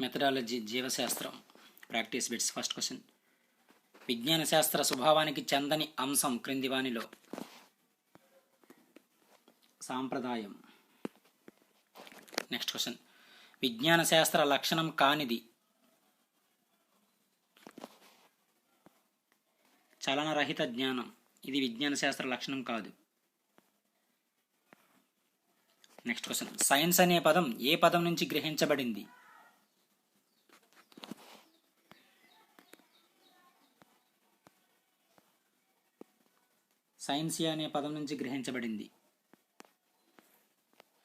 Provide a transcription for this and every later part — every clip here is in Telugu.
మెథడాలజీ జీవశాస్త్రం. Practice bits first question. విజ్ఞాన శాస్త్ర స్వభావానికి చెందని అంశం క్రింది వానిలో. సాంప్రదాయం. Next question. విజ్ఞాన శాస్త్ర లక్షణం కానిది. చలనరహిత జ్ఞానం. ఇది విజ్ఞాన శాస్త్ర లక్షణం కాదు. Next question. సైన్స్ అనే పదం ఏ పదం నుంచి గ్రహించబడింది? సైన్సియా అనే పదం నుంచి గ్రహించబడింది.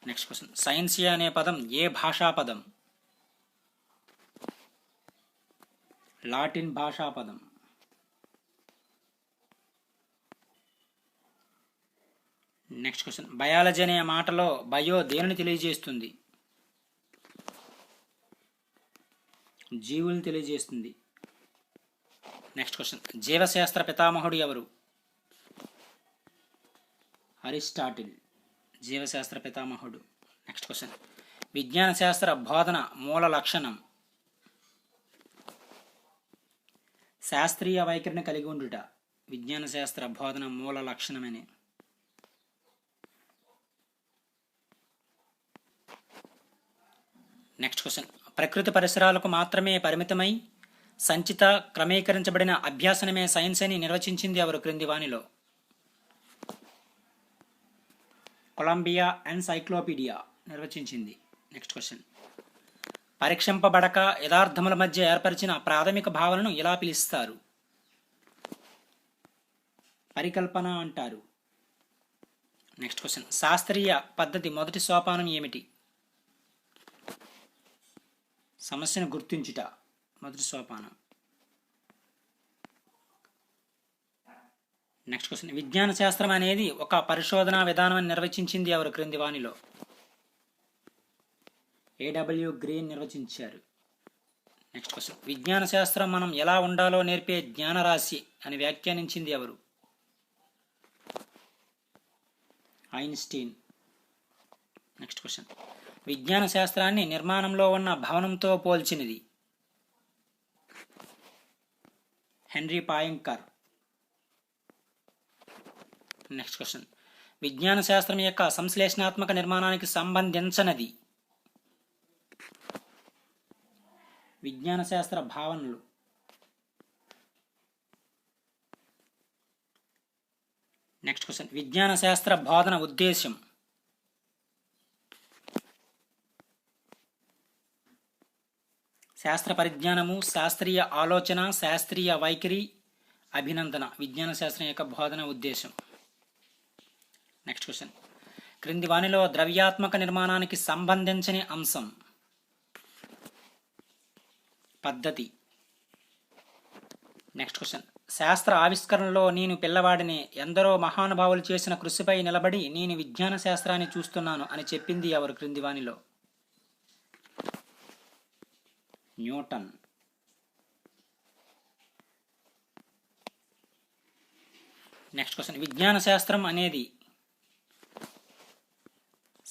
నెక్స్ట్ క్వశ్చన్ సైన్సియా అనే పదం ఏ భాషా పదం? లాటిన్ భాషా పదం. నెక్స్ట్ క్వశ్చన్ బయాలజీ అనే మాటలో బయో దేనిని తెలియజేస్తుంది? జీవులు తెలియజేస్తుంది. నెక్స్ట్ క్వశ్చన్ జీవశాస్త్ర పితామహుడు ఎవరు? అరిస్టాటిల్ జీవశాస్త్ర పితామహుడు. నెక్స్ట్ క్వశ్చన్ విజ్ఞాన శాస్త్ర బోధన మూల లక్షణం. శాస్త్రీయ వైఖరిని కలిగి ఉండుట. విజ్ఞాన శాస్త్ర బోధన మూల లక్షణమని. నెక్స్ట్ క్వశ్చన్ ప్రకృతి పరిసరాలకు మాత్రమే పరిమితమై సంచిత క్రమీకరించబడిన అభ్యాసనమే సైన్స్ అని నిర్వచించింది ఎవరు క్రింది వానిలో కొలంబియా ఎన్సైక్లోపీడియా నిర్వచించింది. Next question. పరీక్షింపబడక యథార్థముల మధ్య ఏర్పరిచిన ప్రాథమిక భావనను ఎలా పిలుస్తారు. పరికల్పన అంటారు. Next question. శాస్త్రీయ పద్ధతి మొదటి సోపానం ఏమిటి? సమస్యను గుర్తించుట మొదటి సోపానం. నెక్స్ట్ క్వశ్చన్ విజ్ఞాన శాస్త్రం అనేది ఒక పరిశోధనా విధానం నిర్వచించింది ఎవరు? క్రింది వాణిలో ఏడబ్ల్యూ గ్రీన్ నిర్వచించారు. నెక్స్ట్ క్వశ్చన్ విజ్ఞాన శాస్త్రం మనం ఎలా ఉండాలో నేర్పే జ్ఞానరాశి అని వ్యాఖ్యానించింది ఎవరు? ఐన్స్టీన్. నెక్స్ట్ క్వశ్చన్ విజ్ఞాన శాస్త్రాన్ని నిర్మాణంలో ఉన్న భవనంతో పోల్చినది. Henri Poincare. నెక్స్ట్ క్వశ్చన్ విజ్ఞాన శాస్త్రం యొక్క సంశ్లేషణాత్మక నిర్మాణానికి సంబంధించినది. విజ్ఞాన శాస్త్ర భావనలు. నెక్స్ట్ క్వశ్చన్ విజ్ఞాన శాస్త్ర బోధన ఉద్దేశం శాస్త్ర పరిజ్ఞానము శాస్త్రీయ ఆలోచన శాస్త్రీయ వైఖరి అభినందన. విజ్ఞాన శాస్త్రం యొక్క బోధన ఉద్దేశం నెక్స్ట్ క్వశ్చన్ క్రింది వానిలో ద్రవ్యాత్మక నిర్మాణానికి సంబంధించని అంశం. పద్ధతి. నెక్స్ట్ క్వశ్చన్ శాస్త్ర ఆవిష్కరణలో నేను పిల్లవాడిని ఎందరో మహానుభావులు చేసిన కృషిపై నిలబడి నేను విజ్ఞాన శాస్త్రాన్ని చూస్తున్నాను అని చెప్పింది ఎవరు క్రింది వానిలో న్యూటన్. నెక్స్ట్ క్వశ్చన్ విజ్ఞాన శాస్త్రం అనేది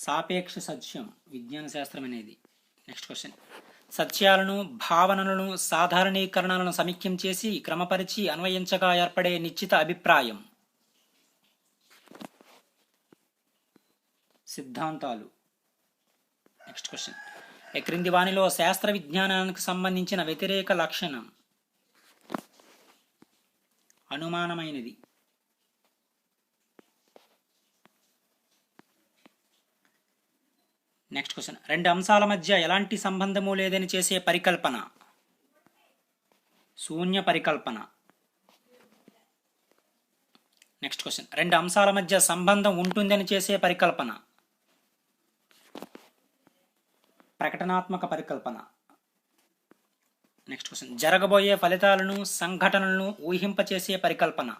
సాపేక్ష సత్యం విజ్ఞాన శాస్త్రం అనేది. నెక్స్ట్ క్వశ్చన్ సత్యాలను భావనలను సాధారణీకరణలను సమీక్షం చేసి క్రమపరిచి అన్వయించగా ఏర్పడే నిశ్చిత అభిప్రాయం. సిద్ధాంతాలు. నెక్స్ట్ క్వశ్చన్ ఎక్రింది క్రింది వానిలో శాస్త్ర విజ్ఞానానికి సంబంధించిన వ్యతిరేక లక్షణం. అనుమానమైనది. నెక్స్ట్ క్వశ్చన్ రెండు అంశాల మధ్య ఎలాంటి సంబంధము లేదని చేసే పరికల్పన? శూన్య పరికల్పన. నెక్స్ట్ క్వశ్చన్ రెండు అంశాల మధ్య సంబంధం ఉంటుందని చేసే పరికల్పన. ప్రకటనాత్మక పరికల్పన. నెక్స్ట్ క్వశ్చన్ జరగబోయే ఫలితాలను సంఘటనలను ఊహింపచేసే పరికల్పన.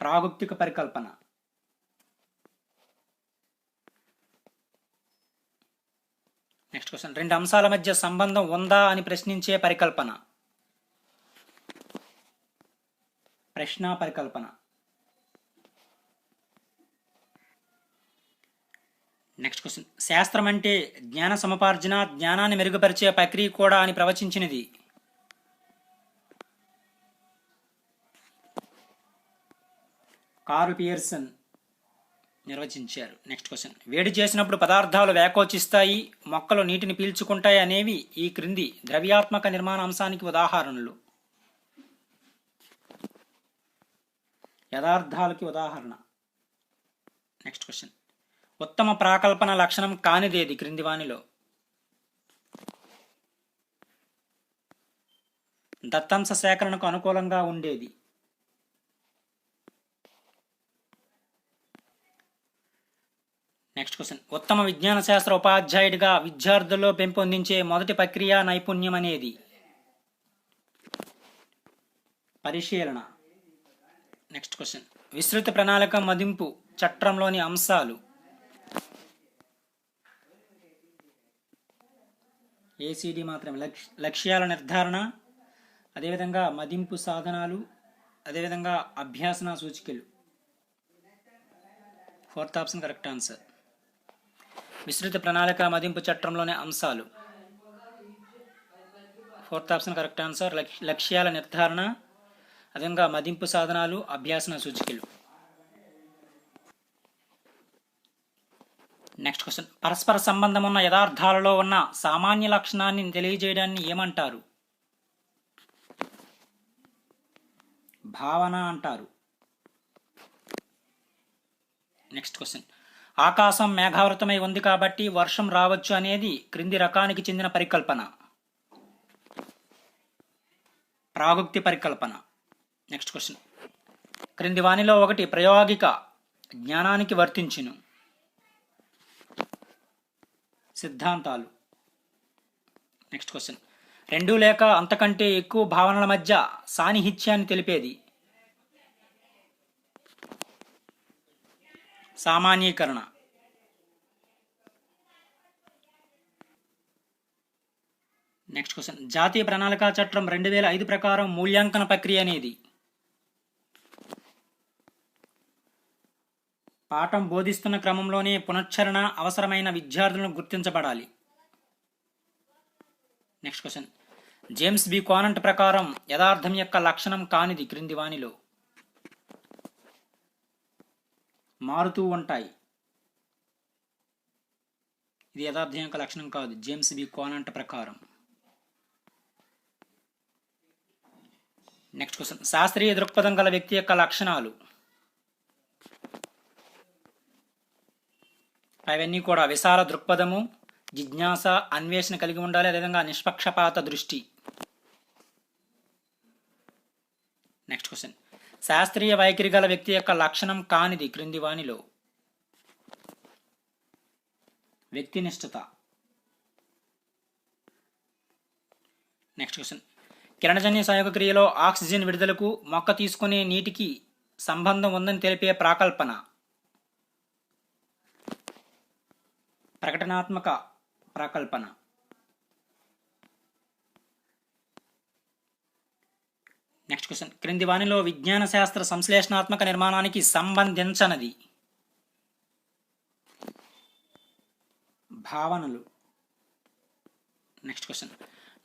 ప్రాగుప్తిక పరికల్పన. నెక్స్ట్ క్వశ్చన్ రెండు అంశాల మధ్య సంబంధం ఉందా అని ప్రశ్నించే పరికల్పన. ప్రశ్న పరికల్పన. నెక్స్ట్ క్వశ్చన్ శాస్త్రం అంటే జ్ఞాన సముపార్జన జ్ఞానాన్ని మెరుగుపరిచే ప్రక్రియ కూడా అని ప్రవచించినది. Karl Pearson. నిర్వచించారు. నెక్స్ట్ క్వశ్చన్ వేడి చేసినప్పుడు పదార్థాలు వేకోచిస్తాయి మొక్కలు నీటిని పీల్చుకుంటాయి అనేవి ఈ క్రింది ద్రవ్యాత్మక నిర్మాణ అంశానికి ఉదాహరణలు. యథార్థాలకి ఉదాహరణ. నెక్స్ట్ క్వశ్చన్ ఉత్తమ ప్రాకల్పన లక్షణం కానిదేది క్రింది వానిలో దత్తాంశ సేకరణకు అనుకూలంగా ఉండేది. నెక్స్ట్ క్వశ్చన్ ఉత్తమ విజ్ఞాన శాస్త్ర ఉపాధ్యాయుడిగా విద్యార్థుల్లో పెంపొందించే మొదటి ప్రక్రియ నైపుణ్యం అనేది? పరిశీలన. నెక్స్ట్ క్వశ్చన్ విస్తృత ప్రణాళిక మదింపు చట్రంలోని అంశాలు? ఏసీడీ మాత్రమే. లక్ష్ లక్ష్యాల నిర్ధారణ అదేవిధంగా మదింపు సాధనాలు అదేవిధంగా అభ్యాసన సూచికలు. ఫోర్త్ ఆప్షన్ కరెక్ట్ ఆన్సర్ విస్తృత ప్రణాళిక మదింపు చట్టంలోని అంశాలు. ఫోర్త్ ఆప్షన్ కరెక్ట్ ఆన్సర్ లక్ష్- లక్ష్యాల నిర్ధారణ. అదేవిధంగా మదింపు సాధనాలు అభ్యాసన సూచికలు. నెక్స్ట్ క్వశ్చన్ పరస్పర సంబంధం ఉన్న యథార్థాలలో ఉన్న సామాన్య లక్షణాన్ని తెలియజేయడాన్ని ఏమంటారు? భావన అంటారు. నెక్స్ట్ క్వశ్చన్ ఆకాశం మేఘావృతమై ఉంది కాబట్టి వర్షం రావచ్చు అనేది క్రింది రకానికి చెందిన పరికల్పన. ప్రాగుక్తి పరికల్పన. నెక్స్ట్ క్వశ్చన్ క్రింది వానిలో ఒకటి ప్రయోగిక జ్ఞానానికి వర్తించును. సిద్ధాంతాలు. నెక్స్ట్ క్వశ్చన్ రెండు లేక అంతకంటే ఎక్కువ భావనల మధ్య సాన్నిహిత్యాన్ని తెలిపేది. సామాన్యీకరణ. నెక్స్ట్ క్వశ్చన్ జాతీయ ప్రణాళికా చట్టం రెండు వేల ఐదు ప్రకారం మూల్యాంకన ప్రక్రియ అనేది. పాఠం బోధిస్తున్న క్రమంలోనే పునశ్చరణ అవసరమైన విద్యార్థులను గుర్తించబడాలి. Next question James B Conant ప్రకారం యథార్థం యొక్క లక్షణం కానిది క్రింది వానిలో మారుతూ ఉంటాయి. ఇది యథార్థం యొక్క లక్షణం కాదు. జేమ్స్ బి కోనంట ప్రకారం. Next question. శాస్త్రీయ దృక్పథం గల వ్యక్తి యొక్క లక్షణాలు. అవన్నీ కూడా విశాల దృక్పథము జిజ్ఞాస అన్వేషణ కలిగి ఉండాలి. అదేవిధంగా నిష్పక్షపాత దృష్టి. Next question. శాస్త్రీయ వైఖరి గల వ్యక్తి యొక్క లక్షణం కానిది క్రింది వాణిలో వ్యక్తినిష్టత నెక్స్ట్ క్వశ్చన్ కిరణజన్య సంయోగ క్రియలో ఆక్సిజన్ విడుదలకు మొక్క తీసుకునే నీటికి సంబంధం ఉందని తెలిపే ప్రాకల్పన. ప్రకటనాత్మక ప్రాకల్పన. నెక్స్ట్ క్వశ్చన్ క్రింది వానిలో విజ్ఞాన శాస్త్ర సంశ్లేషణాత్మక నిర్మాణానికి సంబంధించనది. భావనలు. నెక్స్ట్ క్వశ్చన్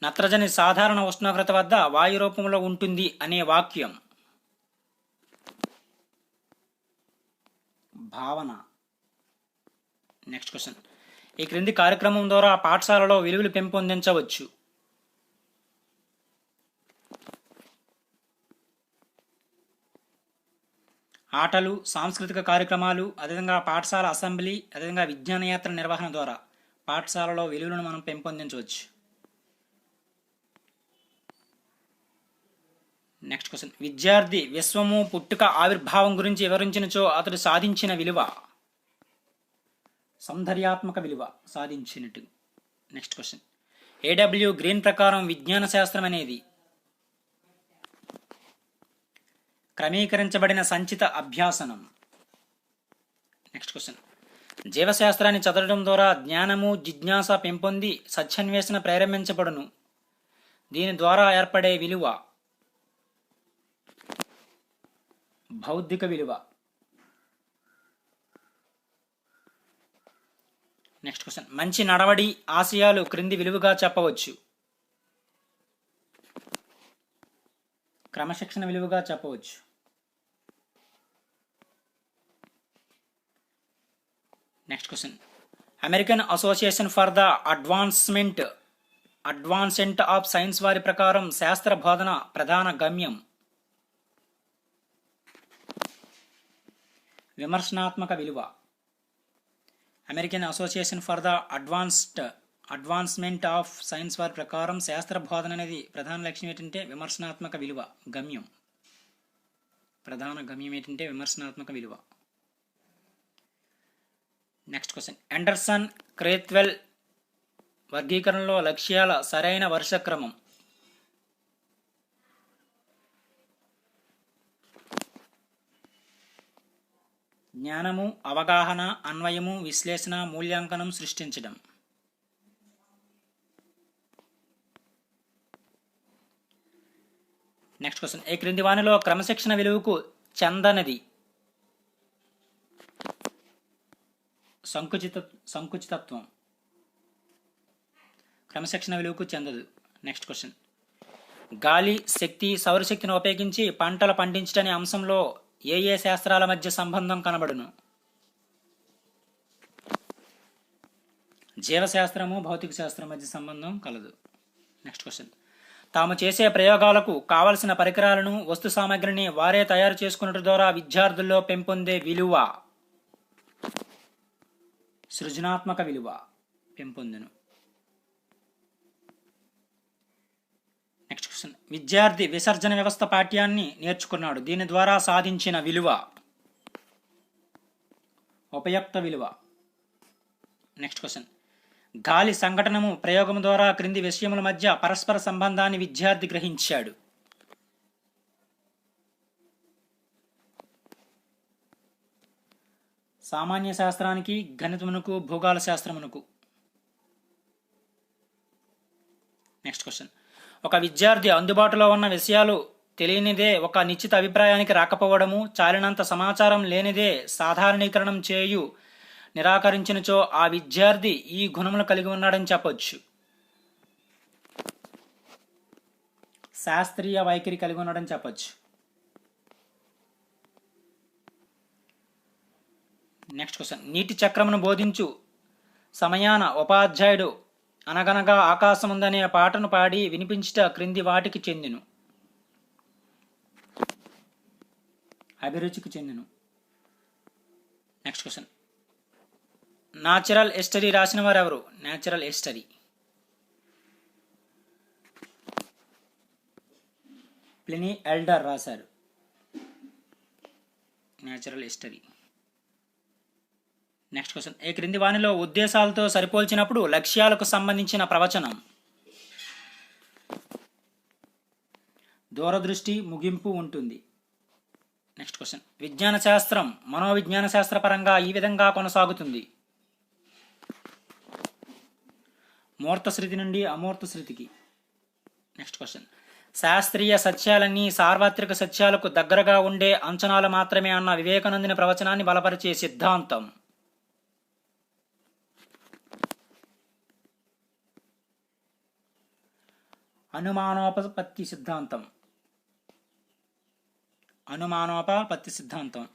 నత్రజని సాధారణ ఉష్ణోగ్రత వద్ద వాయు రూపంలో ఉంటుంది అనే వాక్యం. భావన. నెక్స్ట్ క్వశ్చన్ ఈ క్రింది కార్యక్రమం ద్వారా పాఠశాలలో విలువలు పెంపొందించవచ్చు. ఆటలు సాంస్కృతిక కార్యక్రమాలు అదేవిధంగా పాఠశాల అసెంబ్లీ అదేవిధంగా విజ్ఞానయాత్ర నిర్వహణ ద్వారా పాఠశాలలో విలువలను మనం పెంపొందించవచ్చు. నెక్స్ట్ క్వశ్చన్ విద్యార్థి విశ్వము పుట్టుక ఆవిర్భావం గురించి వివరించినచో అతడు సాధించిన విలువ? సౌందర్యాత్మక విలువ సాధించినట్టు. Next question A W Green ప్రకారం విజ్ఞాన శాస్త్రం అనేది క్రమీకరించబడిన సంచిత అభ్యాసనం. నెక్స్ట్ క్వశ్చన్ జీవశాస్త్రాన్ని చదవడం ద్వారా జ్ఞానము జిజ్ఞాస పెంపొంది సత్యన్వేషణ ప్రారంభించబడును. దీని ద్వారా ఏర్పడే విలువ. భౌతిక విలువ. నెక్స్ట్ క్వశ్చన్ మంచి నడవడి ఆశయాలు క్రింది విలువగా చెప్పవచ్చు. క్రమశిక్షణ విలువగా చెప్పవచ్చు. Next question American Association for the advancement advancement of science వారి ప్రకారం శాస్త్ర బోధన ప్రధాన గమ్యం. విమర్శనాత్మక విలువ. American Association for the advanced advancement of science వారి ప్రకారం శాస్త్ర బోధన అనేది ప్రధాన లక్ష్యం ఏంటంటే విమర్శనాత్మక విలువ గమ్యం. ప్రధాన గమ్యం ఏంటంటే విమర్శనాత్మక విలువ. నెక్స్ట్ క్వశ్చన్ అండర్సన్ క్రేత్వెల్ వర్గీకరణలో లక్ష్యాల సరైన వర్షక్రమం జ్ఞానము అవగాహన అన్వయము విశ్లేషణ మూల్యాంకనం సృష్టించడం. నెక్స్ట్ క్వశ్చన్ ఏ క్రింది వానిలో క్రమశిక్షణ విలువకు చెందనది? సంకుచిత సంకుచితత్వం. క్రమశిక్షణ విలువకు చెందదు. నెక్స్ట్ క్వశ్చన్ గాలి శక్తి సౌరశక్తిని ఉపయోగించి పంటలు పండించడనే అంశంలో ఏ ఏ శాస్త్రాల మధ్య సంబంధం కనబడును? జీవశాస్త్రము భౌతిక శాస్త్రం మధ్య సంబంధం కలదు. నెక్స్ట్ క్వశ్చన్ తాము చేసే ప్రయోగాలకు కావలసిన పరికరాలను వస్తు సామాగ్రిని వారే తయారు చేసుకున్నట్టు ద్వారా విద్యార్థుల్లో పెంపొందే విలువ సృజనాత్మక విలువ పెంపొందును. నెక్స్ట్ క్వశ్చన్ విద్యార్థి విసర్జన వ్యవస్థ పాఠ్యాన్ని నేర్చుకున్నాడు. దీని ద్వారా సాధించిన విలువ. ఉపయుక్త విలువ. నెక్స్ట్ క్వశ్చన్ గాలి సంఘటనము ప్రయోగం ద్వారా క్రింది విషయముల మధ్య పరస్పర సంబంధాన్ని విద్యార్థి గ్రహించాడు. సామాన్య శాస్త్రానికి గణితమునకు భూగోళ శాస్త్రమునకు. నెక్స్ట్ క్వశ్చన్ ఒక విద్యార్థి అందుబాటులో ఉన్న విషయాలు తెలియనిదే ఒక నిశ్చిత అభిప్రాయానికి రాకపోవడము చాలినంత సమాచారం లేనిదే సాధారణీకరణం చేయు నిరాకరించినచో ఆ విద్యార్థి ఈ గుణములు కలిగి ఉన్నాడని చెప్పొచ్చు. శాస్త్రీయ వైఖరి కలిగి ఉన్నాడని చెప్పొచ్చు. నెక్స్ట్ క్వశ్చన్ నీటి చక్రమును బోధించు. సమయాన ఉపాధ్యాయుడు అనగనగా ఆకాశం ఉందనే పాటను పాడి వినిపించుట క్రింది వాటికి చెందిను. అభిరుచికి చెందిను. నెక్స్ట్ క్వశ్చన్ నాచురల్ హిస్టరీ రాసిన వారు ఎవరు న్యాచురల్ హిస్టరీ ప్లినీ ఎల్డర్ రాశారు. న్యాచురల్ హిస్టరీ నెక్స్ట్ క్వశ్చన్ ఈ క్రింది వాణిలో ఉద్దేశాలతో సరిపోల్చినప్పుడు లక్ష్యాలకు సంబంధించిన ప్రవచనం? దూరదృష్టి ముగింపు ఉంటుంది. నెక్స్ట్ క్వశ్చన్ విజ్ఞాన శాస్త్రం మనోవిజ్ఞాన శాస్త్ర పరంగా ఈ విధంగా కొనసాగుతుంది. మూర్త శృతి నుండి అమూర్త శృతికి. నెక్స్ట్ క్వశ్చన్ శాస్త్రీయ సత్యాలన్నీ సార్వత్రిక సత్యాలకు దగ్గరగా ఉండే అంచనాలు మాత్రమే అన్న వివేకానందిన ప్రవచనాన్ని బలపరిచే సిద్ధాంతం. అనుమానోపత్తి సిద్ధాంతం అనుమానోపత్తి సిద్ధాంతం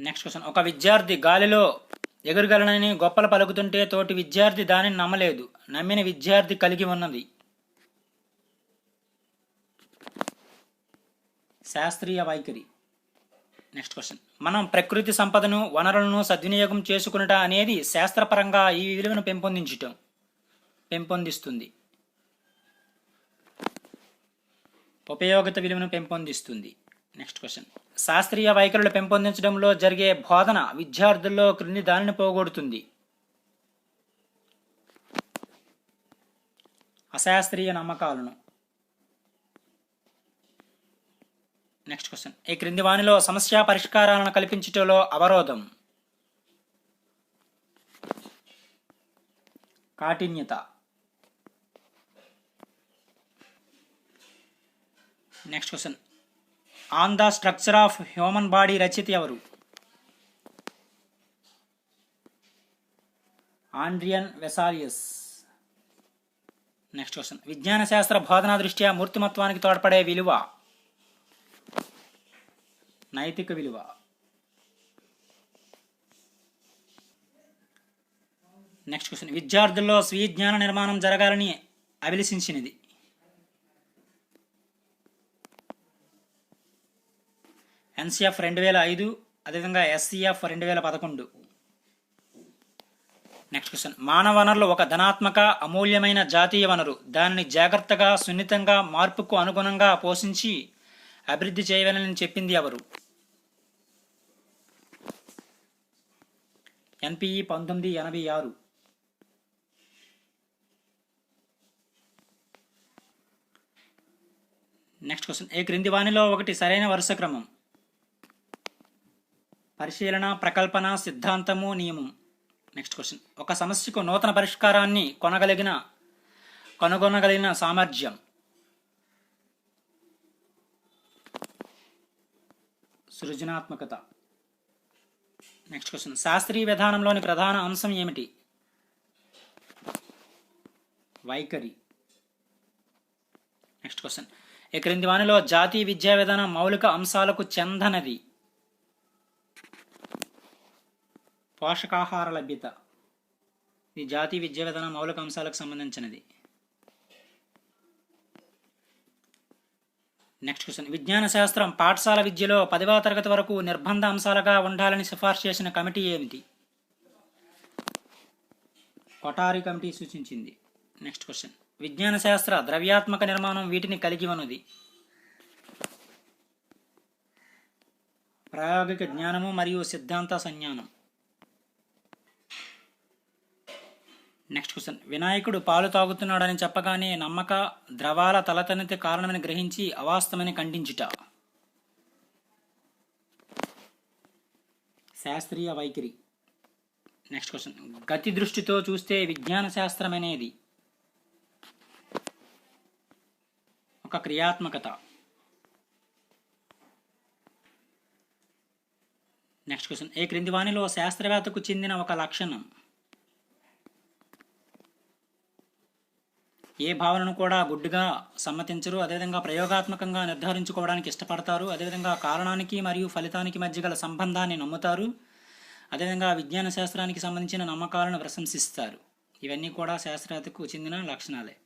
నెక్స్ట్ క్వశ్చన్ ఒక విద్యార్థి గాలిలో ఎగురగలనని గొప్పలు పలుకుతుంటే తోటి విద్యార్థి దానిని నమ్మలేదు. నమ్మిన విద్యార్థి కలిగి ఉన్నది. శాస్త్రీయ వైఖరి. నెక్స్ట్ క్వశ్చన్ మనం ప్రకృతి సంపదను వనరులను సద్వినియోగం చేసుకునుట అనేది శాస్త్రపరంగా ఈ విలువను పెంపొందించటం. పెంపొందిస్తుంది. ఉపయోగిత విలువను పెంపొందిస్తుంది. నెక్స్ట్ క్వశ్చన్ శాస్త్రీయ వైఖరులు పెంపొందించడంలో జరిగే బోధన విద్యార్థుల్లో క్రింది దానిని పోగొడుతుంది. అశాస్త్రీయ నమ్మకాలను. నెక్స్ట్ క్వశ్చన్ ఈ క్రింది వానిలో సమస్య పరిష్కారాలను కల్పించటంలో అవరోధం. కాఠిన్యత. Next question on the structure of human body రచయిత ఎవరు ఆండ్రియన్ వెసాలియస్ నెక్స్ట్ క్వశ్చన్ విజ్ఞాన శాస్త్ర బోధనా దృష్ట్యా మూర్తిమత్వానికి తోడ్పడే విలువ నైతిక విలువ నెక్స్ట్ క్వశ్చన్ విద్యార్థుల్లో స్వీయ జ్ఞాన నిర్మాణం జరగాలని అభిలషించినది ఎన్సీఎఫ్ రెండు వేల ఐదు అదేవిధంగా ఎస్సీఎఫ్ రెండు వేల పదకొండు. నెక్స్ట్ క్వశ్చన్ మానవ వనరులు ఒక ధనాత్మక అమూల్యమైన జాతీయ వనరు. దానిని జాగ్రత్తగా సున్నితంగా మార్పుకు అనుగుణంగా పోషించి అభివృద్ధి చేయవాలని చెప్పింది ఎవరు? ఎన్పిఈ పంతొమ్మిది ఎనభై ఆరు. నెక్స్ట్ క్వశ్చన్ ఏ క్రింది వాణిలో ఒకటి సరైన వరుస క్రమం? పరిశీలన ప్రకల్పన సిద్ధాంతము నియమం. నెక్స్ట్ క్వశ్చన్ ఒక సమస్యకు నూతన పరిష్కారాన్ని కొనగలిగిన కనుగొనగలిగిన సామర్థ్యం. సృజనాత్మకత. నెక్స్ట్ క్వశ్చన్ శాస్త్రీయ విధానంలోని ప్రధాన అంశం ఏమిటి? వైఖరి. నెక్స్ట్ క్వశ్చన్ ఈ క్రింది వానిలో జాతీయ విద్యా విధానం మౌలిక అంశాలకు చెందనది. పోషకాహార లభ్యత. ఇది జాతీయ విద్యా విధానం మౌలిక అంశాలకు సంబంధించినది. నెక్స్ట్ క్వశ్చన్ విజ్ఞాన శాస్త్రం పాఠశాల విద్యలో పదవ తరగతి వరకు నిర్బంధ అంశాలుగా ఉండాలని సిఫార్సు చేసిన కమిటీ ఏమిటి? కొటారి కమిటీ సూచించింది. నెక్స్ట్ క్వశ్చన్ విజ్ఞాన శాస్త్ర ద్రవ్యాత్మక నిర్మాణం వీటిని కలిగి ఉన్నది. ప్రాయోగిక జ్ఞానము మరియు సిద్ధాంత సంజ్ఞానం. నెక్స్ట్ క్వశ్చన్ వినాయకుడు పాలు తాగుతున్నాడని చెప్పగానే నమ్మక ద్రవాల తలతనిత కారణమని గ్రహించి అవాస్తవని ఖండించుట. శాస్త్రీయ వైఖరి. నెక్స్ట్ క్వశ్చన్ గతి దృష్టితో చూస్తే విజ్ఞాన శాస్త్రం అనేది ఒక క్రియాత్మకత. నెక్స్ట్ క్వశ్చన్ ఏ క్రింది వాణిలో శాస్త్రవేత్తకు చెందిన ఒక లక్షణం? ఏ భావనను కూడా గుడ్డుగా సమ్మతించరు. అదేవిధంగా ప్రయోగాత్మకంగా నిర్ధారించుకోవడానికి ఇష్టపడతారు. అదేవిధంగా కారణానికి మరియు ఫలితానికి మధ్య గల సంబంధాన్ని నమ్ముతారు. అదేవిధంగా విజ్ఞాన శాస్త్రానికి సంబంధించిన నమ్మకాలను ప్రశంసిస్తారు. ఇవన్నీ కూడా శాస్త్రవేత్తకు చెందిన లక్షణాలే.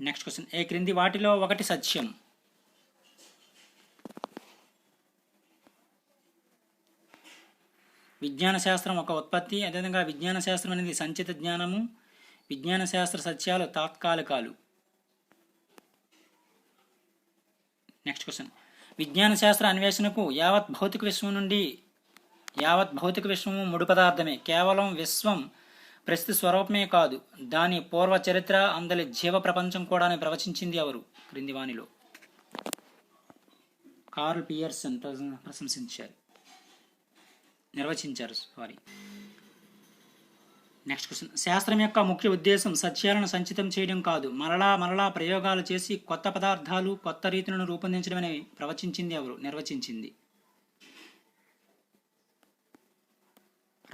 నెక్స్ట్ క్వశ్చన్ ఏ క్రింది వాటిలో ఒకటి సత్యం? విజ్ఞాన శాస్త్రం ఒక ఉత్పత్తి అదేవిధంగా విజ్ఞాన శాస్త్రం అనేది సంచిత జ్ఞానము విజ్ఞాన శాస్త్ర సత్యాలు తాత్కాలికాలు. నెక్స్ట్ క్వశ్చన్ విజ్ఞాన శాస్త్ర అన్వేషణకు యావత్ భౌతిక విశ్వం నుండి యావత్ భౌతిక విశ్వము ముడి పదార్థమే కేవలం విశ్వం ప్రస్తుత స్వరూపమే కాదు దాని పూర్వ చరిత్ర అందలి జీవ ప్రపంచం కూడా ప్రవచించింది ఎవరు? క్రింది వాణిలో. కార్ల్ పియర్సన్ ప్రశంసించారు. నిర్వచించారు. సారీ నెక్స్ట్ క్వశ్చన్ శాస్త్రం యొక్క ముఖ్య ఉద్దేశం సత్యాలను సంచితం చేయడం కాదు. మరలా మరలా ప్రయోగాలు చేసి కొత్త పదార్థాలు కొత్త రీతులను రూపొందించడమని ప్రవచించింది ఎవరు? నిర్వచించింది.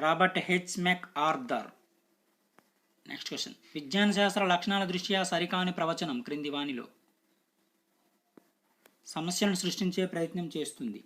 Robert H McArthur next question విజ్ఞాన శాస్త్ర లక్షణాల దృష్ట్యా సరికాని ప్రవచనం క్రింది వాణిలో. సమస్యలను సృష్టించే ప్రయత్నం చేస్తుంది.